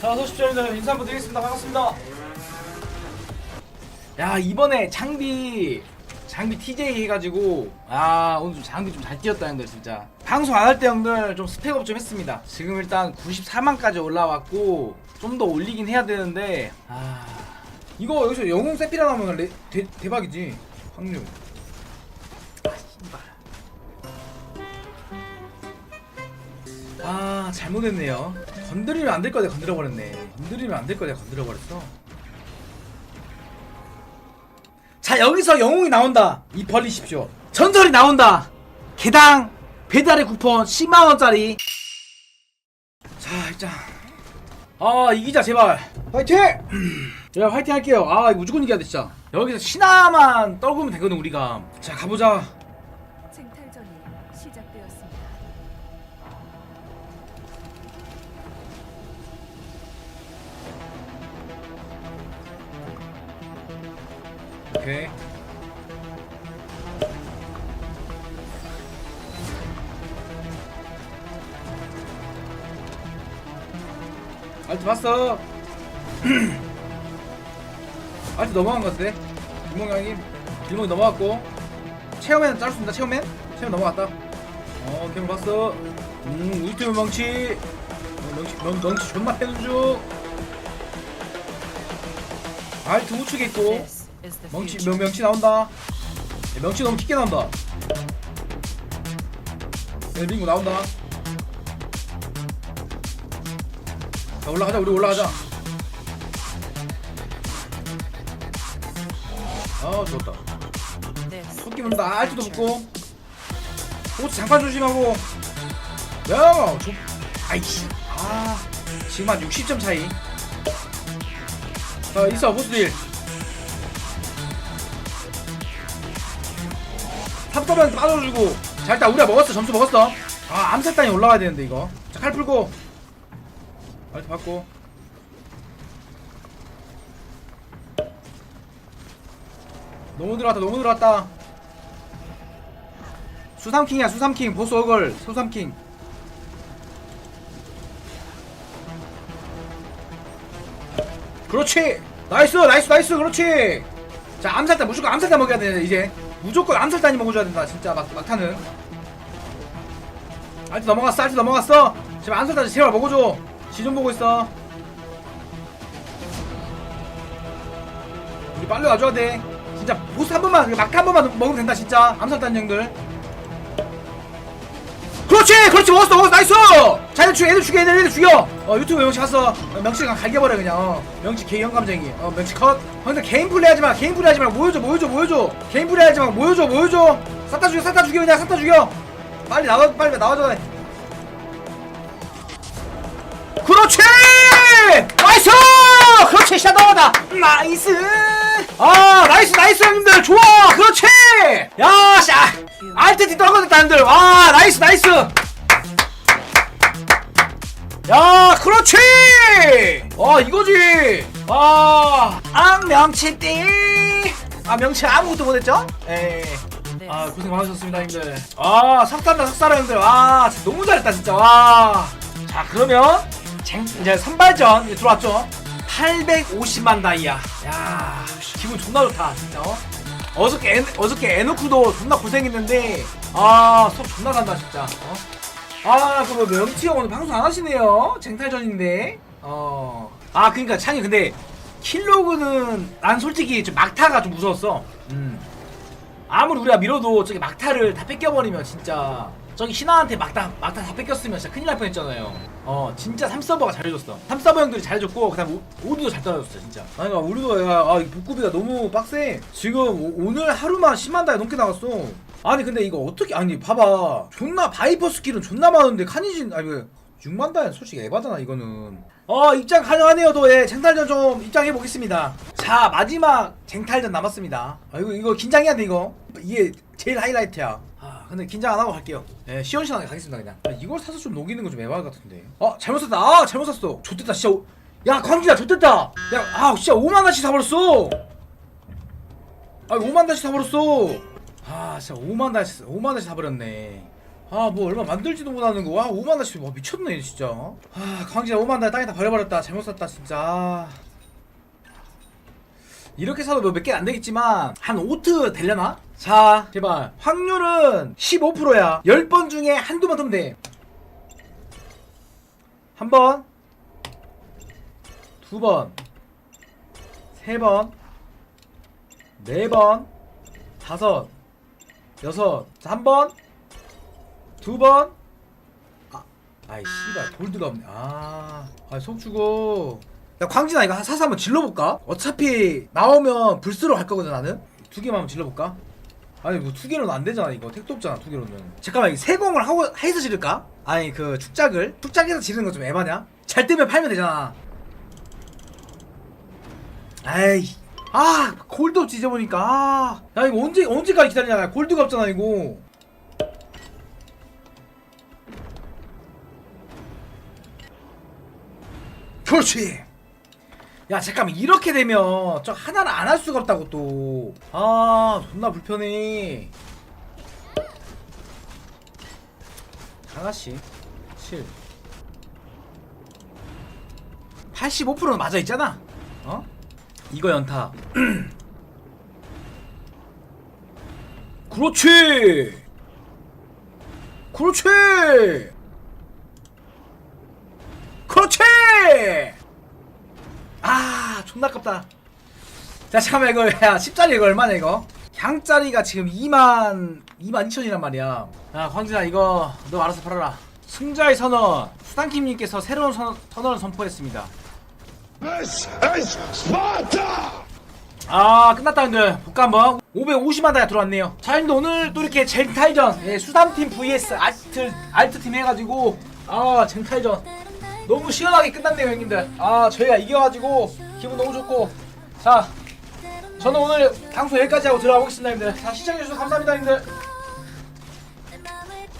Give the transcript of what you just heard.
자. 여러분들. 인사 한번 드리겠습니다. 반갑습니다. 야, 이번에 장비 장비 TJ 해가지고 아 오늘 좀 장비 좀 잘 뛰었다 형들 진짜 방송 안 할 때 형들 좀 스펙업 좀 했습니다 지금 일단 94만까지 올라왔고 좀 더 올리긴 해야 되는데 아 이거 여기서 영웅 세피라 나오면 레, 대, 대박이지 확률 아 잘못했네요. 건드리면 안 될 거에 건드려 버렸네. 건드리면 안 될 거에 건드려 버렸어. 자 여기서 영웅이 나온다. 이 벌리십시오. 전설이 나온다. 개당 배달의 쿠폰 10만원짜리. 자 일단. 아 이기자 제발. 화이팅! 야 화이팅 할게요. 아 이거 무조건 이겨야 돼 진짜. 여기서 신화만 떨구면 되거든 우리가. 자 가보자 오케이. 알트 봤어. 알트 넘어간 것 같아. 김몽이 형님 김몽이 넘어갔고. 체험맨 짧습니다 체험맨 체험 넘어갔다. 어 캠을 봤어. 음 팀의 멍치. 어, 멍치 멍, 멍치 존나 패는 중. 알트 우측에 있고 명치. 명, 명치 나온다. 야, 명치 너무 깊게 나온다. 엘빙구 나온다. 자 올라가자 우리 올라가자. 아 좋았다. This 토끼 문다 future. 붙고. 호치 장판 조심하고. 야, 좀 아이씨. 아 지금 한 60점 차이. 자 있어 보스딜. 탑더면 빠져주고. 자 일단 우리가 먹었어. 점수 먹었어. 아 암살단이 올라가야 되는데 이거. 자 칼 풀고. 알트 받고. 너무 들어왔다 너무 들어왔다. 수삼킹이야 수삼킹. 보스 어글 수삼킹. 그렇지. 나이스 나이스 나이스. 그렇지. 자 암살단 무조건 암살단 먹여야 돼 이제 무조건 암살단이 먹어줘야 된다 진짜. 막, 막타는. 알트 넘어갔어 알트 넘어갔어. 지금 암살단 제발 먹어줘. 시좀 보고 있어. 우리 빨리 와줘야 돼. 진짜 보스 한 번만 막타 한 번만 먹으면 된다 진짜. 암살단 형들 그렇지 먹었어 먹었어. 나이스! 자 애들 죽여 애들 죽여 애들 죽여. 어 유튜브 명치 갔어. 어, 명치 그냥 갈겨버려 그냥. 어 명치 개형 감정이. 어 명치 컷. 근데 개인 플레이 하지마 개인 플레이 하지마 모여줘 모여줘 모여줘. 개인 플레이 하지마 모여줘 모여줘. 싹다 죽여 싹다 죽여 그냥 싹다 죽여. 빨리 나와 빨리 나와줘 그렇지! 나이스! 그렇지 샤도다. 나이스! 아 나이스 나이스 형님들. 좋아! 그렇지! 야샤 알트티 떨어졌다 형들. 와 나이스 나이스 야 그렇지! 와 이거지! 와아 명치띠! 아 명치 아무것도 못했죠? 에이. This 아 고생 많으셨습니다 형들. 아 석살다 석살아 형들. 와 진짜 너무 잘했다 진짜. 와자 그러면 쟁, 이제 선발전 이제 들어왔죠? 850만 다이아. 야 기분 존나 좋다 진짜. 어? 어저께 애, 어저께 에노쿠도 존나 고생했는데 아 수업 존나 간다 진짜. 어? 아 그럼 명치 형 오늘 방송 안 하시네요. 쟁탈전인데. 어 아 그니까 창이 근데 킬로그는 난 솔직히 좀 막타가 좀 무서웠어. 음. 아무리 우리가 밀어도 저기 막타를 다 뺏겨버리면 진짜 저기 신화한테 막타 막타 다 뺏겼으면 진짜 큰일 날 뻔했잖아요. 어 진짜 3서버가 잘해줬어. 3서버 형들이 잘해줬고 그다음 우리도 잘 따라줬어 진짜. 아니 그러니까 우리도 야, 아, 이 복구비가 너무 빡세. 지금 오, 오늘 하루만 10만 달이 넘게 나갔어. 아니 근데 이거 어떻게 아니 봐봐 존나 바이퍼 스킬은 존나 많은데 카니진 아니 왜 6만 달은 솔직히 에바잖아 이거는 어 입장 가능하네요 또예 쟁탈전 좀 입장해 보겠습니다 자 마지막 쟁탈전 남았습니다 아 이거 이거 긴장해야 돼 이거 이게 제일 하이라이트야 아 근데 긴장 안 하고 갈게요. 예 시원시원하게 가겠습니다 그냥. 아, 이걸 사서 좀 녹이는 거좀 에바 같은데. 어 잘못 샀다. 아 잘못 샀어. 좋됐다 진짜. 오- 야 광기야 좋됐다. 야아 진짜 5만 원씩 사버렸어. 아 5만 달씩 사버렸어. 아 진짜 5만 달씩 5만 달씩 사버렸네. 아 뭐 얼마 만들지도 못하는 거 와 5만 원씩 와 미쳤네 진짜. 아 광진아 5만 원 땅에다 버려버렸다. 잘못 샀다 진짜. 아. 이렇게 사도 뭐몇개 안 되겠지만 한 5트 되려나? 자 제발. 확률은 15%야. 10번 중에 한두 번 뜨면 돼. 한 번. 두 번. 세 번. 네 번. 다섯. 여섯. 자 한 번. 두 번. 아, 아이 씨발. 골드가 없네 아, 아 속 주고 야 광진아 이거 한 사서 한번 질러볼까? 어차피 나오면 불스로 할 거거든 나는. 두 개만 한번 질러볼까? 아니 뭐 두 개로는 안 되잖아 이거. 택도 없잖아 두 개로는. 잠깐만 이 세공을 하고 해서 지를까? 아니 그 축작을? 축작에서 지르는 거 좀 에바냐? 잘 뜨면 팔면 되잖아. 아이 아 골드 없지 이제 보니까. 아야 이거 언제 언제까지 기다리냐? 골드가 없잖아 이거. 그렇지 야 잠깐만. 이렇게 되면 저 하나는 안 할 수가 없다고 또 아 존나 불편해. 하나씩. 7 85%는 맞아 있잖아. 어? 이거 연타. 그렇지! 그렇지! 그렇지! 아 존나 아깝다. 자 잠깐만 이거 야 10짜리 이거 얼마냐 이거? 향짜리가 지금 2만 2만 2천이란 말이야. 야 광진아 이거 너 알아서 팔아라. 승자의 선언. 수단킴님께서 새로운 선, 선언을 선포했습니다! 아 끝났다 근데. 볼까 한번? 550만 다가 들어왔네요. 자 형님들 오늘 또 이렇게 쟁탈전. 예, 수담팀 vs 알트 알트팀 해가지고 아 쟁탈전. 너무 시원하게 끝났네요 형님들. 아 저희가 이겨가지고 기분 너무 좋고. 자 저는 오늘 방송 여기까지 하고 들어가 보겠습니다 형님들. 자 시청해주셔서 감사합니다 형님들